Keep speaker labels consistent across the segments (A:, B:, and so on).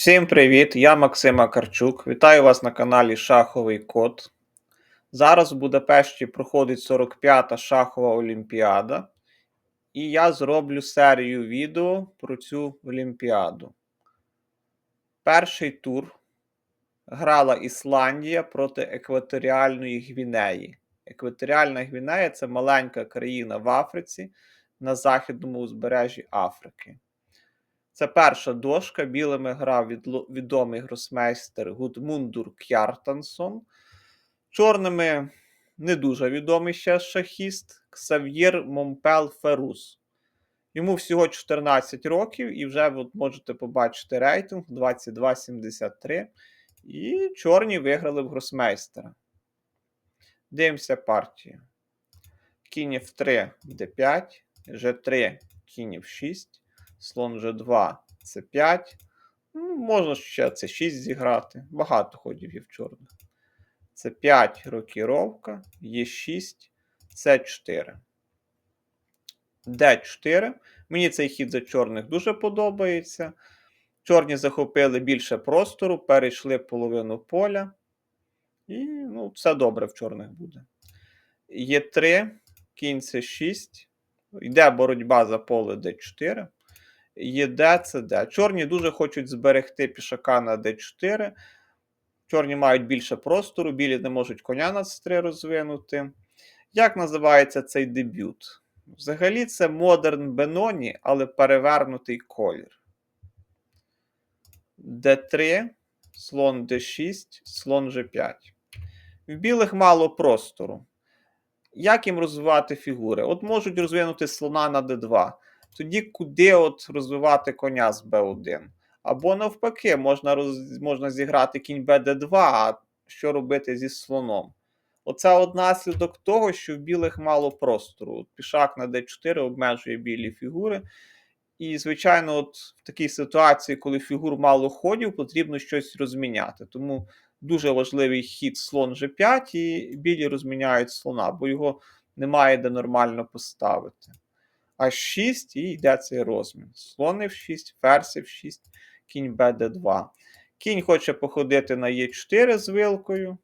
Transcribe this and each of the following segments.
A: Всім привіт! Я Максим Акарчук. Вітаю вас на каналі Шаховий Код. Зараз в Будапешті проходить 45-та шахова олімпіада, і я зроблю серію відео про цю олімпіаду. Перший тур грала Ісландія проти Екваторіальної Гвінеї. Екваторіальна Гвінея це маленька країна в Африці на західному узбережжі Африки. Це перша дошка. Білими грав відомий гросмейстер Гудмундур К'яртансон. Чорними не дуже відомий ще шахіст Ксав'єр Момпел Ферус. Йому всього 14 років, і вже от можете побачити рейтинг 22,73. І чорні виграли в гросмейстера. Дивимося партію. Кінь F3, D5, G3, кінь F6 слон G2 це 5. Ну, Можна ще це 6 зіграти. Багато ходів є в чорних. Це 5 рокіровка, є 6, це 4. D4. Мені цей хід за чорних дуже подобається. Чорні захопили більше простору, перейшли половину поля. І ну, все добре в чорних буде. Є 3, кінь це 6. Йде боротьба за поле D4 є Д, це Д. Чорні дуже хочуть зберегти пішака на Д4. Чорні мають більше простору, білі не можуть коня на С3 розвинути. Як називається цей дебют? Взагалі, це модерн Беноні, але перевернутий колір. Д3, слон Д6, слон G5. В білих мало простору. Як їм розвивати фігури? От можуть розвинути слона на d2 тоді куди от розвивати коня з Б1? Або навпаки, можна роз... можна зіграти кінь БД2, а що робити зі слоном? Оце от наслідок того, що в білих мало простору. Пішак на d4 обмежує білі фігури. І, звичайно, от в такій ситуації, коли фігур мало ходів, потрібно щось розміняти. Тому дуже важливий хід слон G5, і білі розміняють слона, бо його немає де нормально поставити. H6 і йде цей розмін. Слон F6, ферзь F6, кінь БД2. Кінь хоче походити на Е4 з вилкою.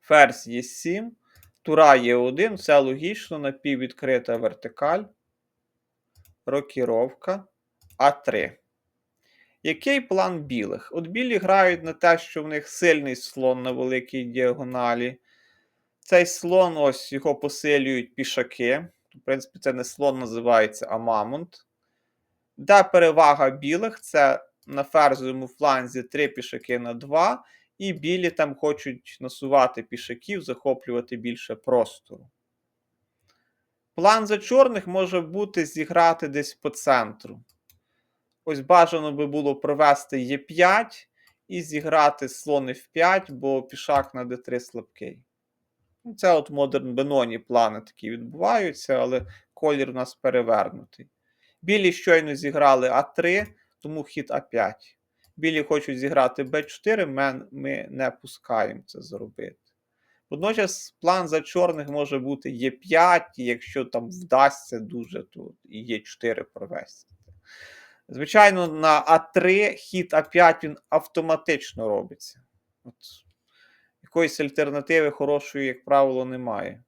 A: Ферзь Е7, Тура Е1, все логічно, напіввідкрита вертикаль. Рокіровка А3. Який план білих? От білі грають на те, що в них сильний слон на великій діагоналі. Цей слон, ось його посилюють пішаки. В принципі, це не слон називається, а мамонт. Де перевага білих це на ферзовому фланзі 3 пішаки на 2, і білі там хочуть насувати пішаків, захоплювати більше простору. План за чорних може бути зіграти десь по центру. Ось бажано би було провести Е5 і зіграти слон F5, бо пішак на d3 слабкий. Ну, це от модерн Беноні плани такі відбуваються, але колір у нас перевернутий. Білі щойно зіграли А3, тому хід А5. Білі хочуть зіграти Б4, ми не пускаємо це зробити. Водночас план за чорних може бути Е5, і якщо там вдасться дуже, то і Е4 провести. Звичайно, на А3 хід А5 він автоматично робиться. От якоїсь альтернативи хорошої, як правило, немає.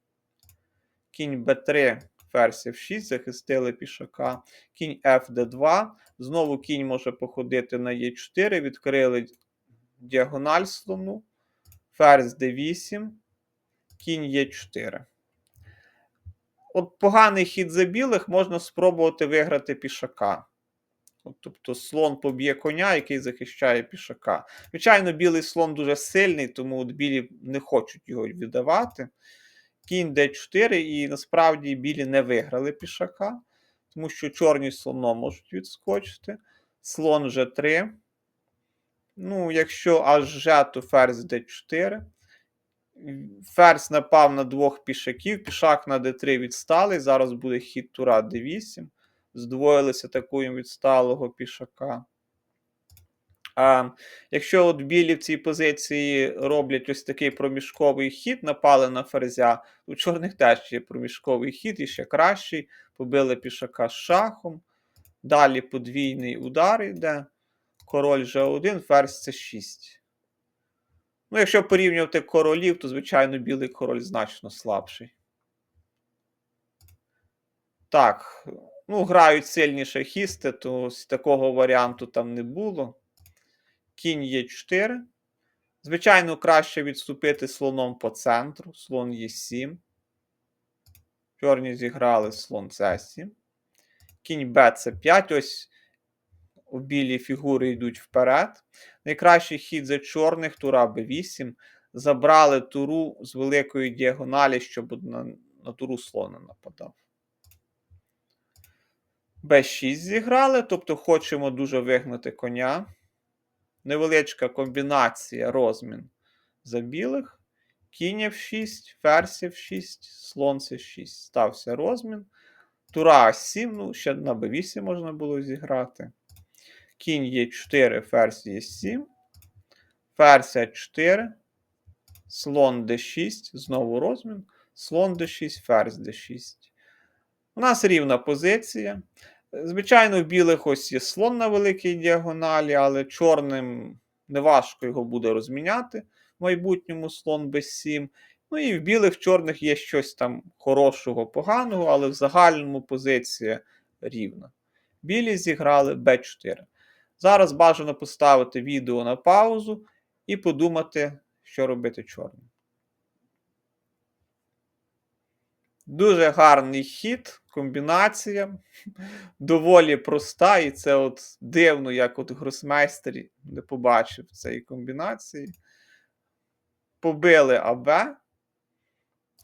A: Кінь Б3, ферзь F6, захистили пішака. Кінь FD2. Знову кінь може походити на Е4, відкрили діагональ слону. Ферзь D8, кінь Е4. От поганий хід за білих можна спробувати виграти пішака. От, Тобто слон поб'є коня, який захищає пішака. Звичайно, білий слон дуже сильний, тому от білі не хочуть його віддавати. Кінь d4, і насправді білі не виграли пішака, тому що чорні слоном можуть відскочити. Слон G3. Ну, якщо аж G, то ферзь d4. Ферзь напав на двох пішаків, пішак на d3 відсталий. Зараз буде хід тура d8 здвоїлися атакуємо від сталого пішака. А Якщо от білі в цій позиції роблять ось такий проміжковий хід, напали на ферзя, у чорних теж є проміжковий хід і ще кращий. Побили пішака з шахом. Далі подвійний удар йде. король G1, ферзь C6. Ну, якщо порівнювати королів, то, звичайно, білий король значно слабший. Так, ну, грають сильні шахісти, то такого варіанту там не було. Кінь Е4. Звичайно, краще відступити слоном по центру. Слон Е7. Чорні зіграли слон С7. Кінь Б С5. Ось у білі фігури йдуть вперед. Найкращий хід за чорних, тура Б8. Забрали туру з великої діагоналі, щоб на, на туру слона нападав. Б6 зіграли, тобто хочемо дуже вигнати коня. Невеличка комбінація розмін за білих. Кінь F6, ферзь F6, слон C6. Стався розмін. Тура А7, ну, ще на Б8 можна було зіграти. Кінь Е4, ферзь Е7. Ферзь А4. Слон d6, знову розмін. Слон d6, ферзь d6. У нас рівна позиція. Звичайно, в білих ось є слон на великій діагоналі, але чорним неважко його буде розміняти в майбутньому слон b7. Ну і в білих чорних є щось там хорошого, поганого, але в загальному позиція рівна. Білі зіграли b4. Зараз бажано поставити відео на паузу і подумати, що робити чорним. Дуже гарний хід, комбінація. Доволі проста, і це от дивно, як от гросмейстер не побачив цієї комбінації. Побили АБ.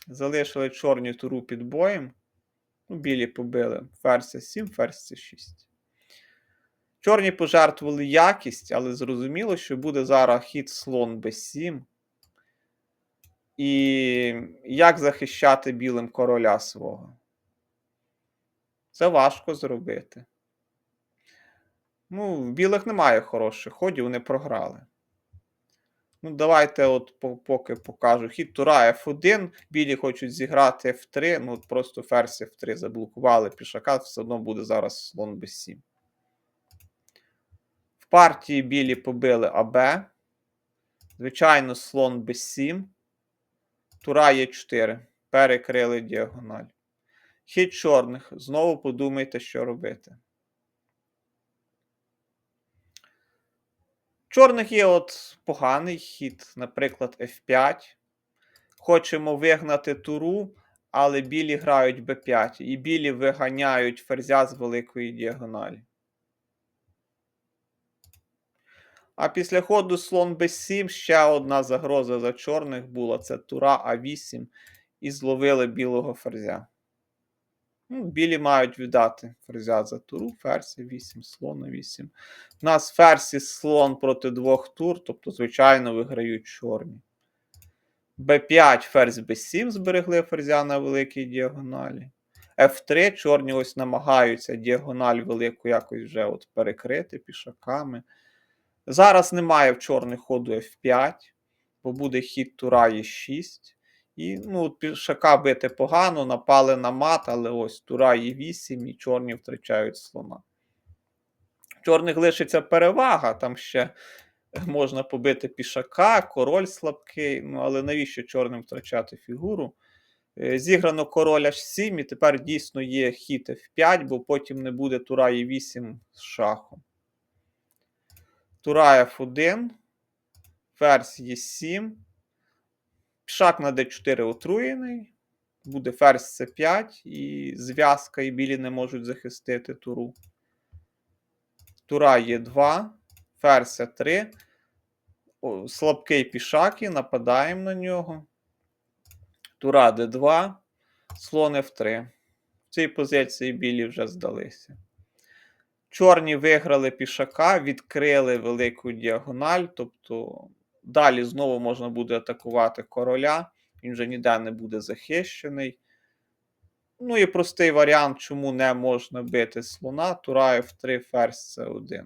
A: Залишили чорні туру під боєм. Ну, білі побили ферзь 7, ферзь 6. Чорні пожертвували якість, але зрозуміло, що буде зараз хід слон b7. І як захищати білим короля свого? Це важко зробити. Ну, в білих немає хороших ходів, вони програли. Ну, давайте, от поки покажу. Хід Тура F1. Білі хочуть зіграти F3. Ну, от просто ферзь F3 заблокували пішака, все одно буде зараз слон b7. В партії білі побили АБ. Звичайно, слон b7. Тура є 4. Перекрили діагональ. Хід чорних. Знову подумайте, що робити. Чорних є от поганий хід, наприклад, F5. Хочемо вигнати туру, але білі грають b5. І білі виганяють ферзя з великої діагоналі. А після ходу слон b7 ще одна загроза за чорних була. Це тура А8. І зловили білого ферзя. Ну, Білі мають віддати ферзя за туру, ферзь 8, слон 8. У нас ферзь і слон проти двох тур, тобто, звичайно, виграють чорні. Б5, ферзь Б7 зберегли ферзя на великій діагоналі. F3 чорні ось намагаються діагональ велику якось вже от перекрити пішаками. Зараз немає в чорних ходу F5, бо буде хід тура Е6. І ну, пішака бити погано, напали на мат, але ось тура є 8 і чорні втрачають слона. Чорних лишиться перевага, там ще можна побити пішака, король слабкий. Ну, але навіщо чорним втрачати фігуру? Зіграно король H7, і тепер дійсно є хід F5, бо потім не буде тура е 8 з шахом. Тура F1, ферзь Е7. Пішак на d4 отруєний. Буде ферзь c5, і зв'язка, і білі не можуть захистити туру. Тура є 2, ферзь c3. Слабкий пішак і нападаємо на нього. Тура d2, слон f3. В цій позиції білі вже здалися. Чорні виграли пішака, відкрили велику діагональ, тобто. Далі знову можна буде атакувати короля, він вже ніде не буде захищений. Ну і простий варіант, чому не можна бити слона. Тура F3, ферзь С1.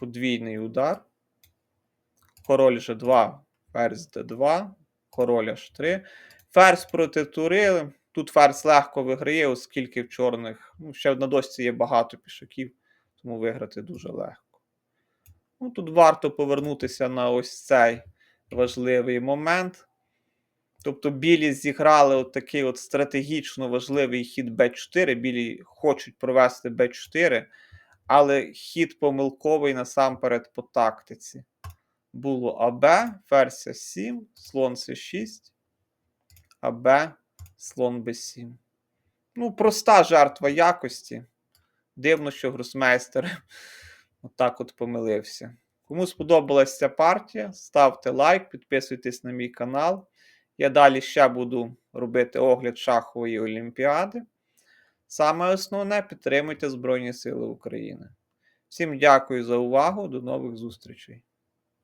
A: Подвійний удар. Король G2, ферзь d2, король H3. Ферзь проти тури. Тут ферзь легко виграє, оскільки в чорних. Ну, ще на дошці є багато пішаків, тому виграти дуже легко. Ну, тут варто повернутися на ось цей важливий момент. Тобто білі зіграли от такий от стратегічно важливий хід Б4. Білі хочуть провести Б4, але хід помилковий насамперед по тактиці. Було АБ, ферзь 7, слон С6, АБ, слон Б7. Ну, проста жертва якості. Дивно, що гросмейстер отак от помилився. Кому сподобалася ця партія, ставте лайк, підписуйтесь на мій канал. Я далі ще буду робити огляд шахової олімпіади. Саме основне підтримуйте Збройні Сили України. Всім дякую за увагу. До нових зустрічей!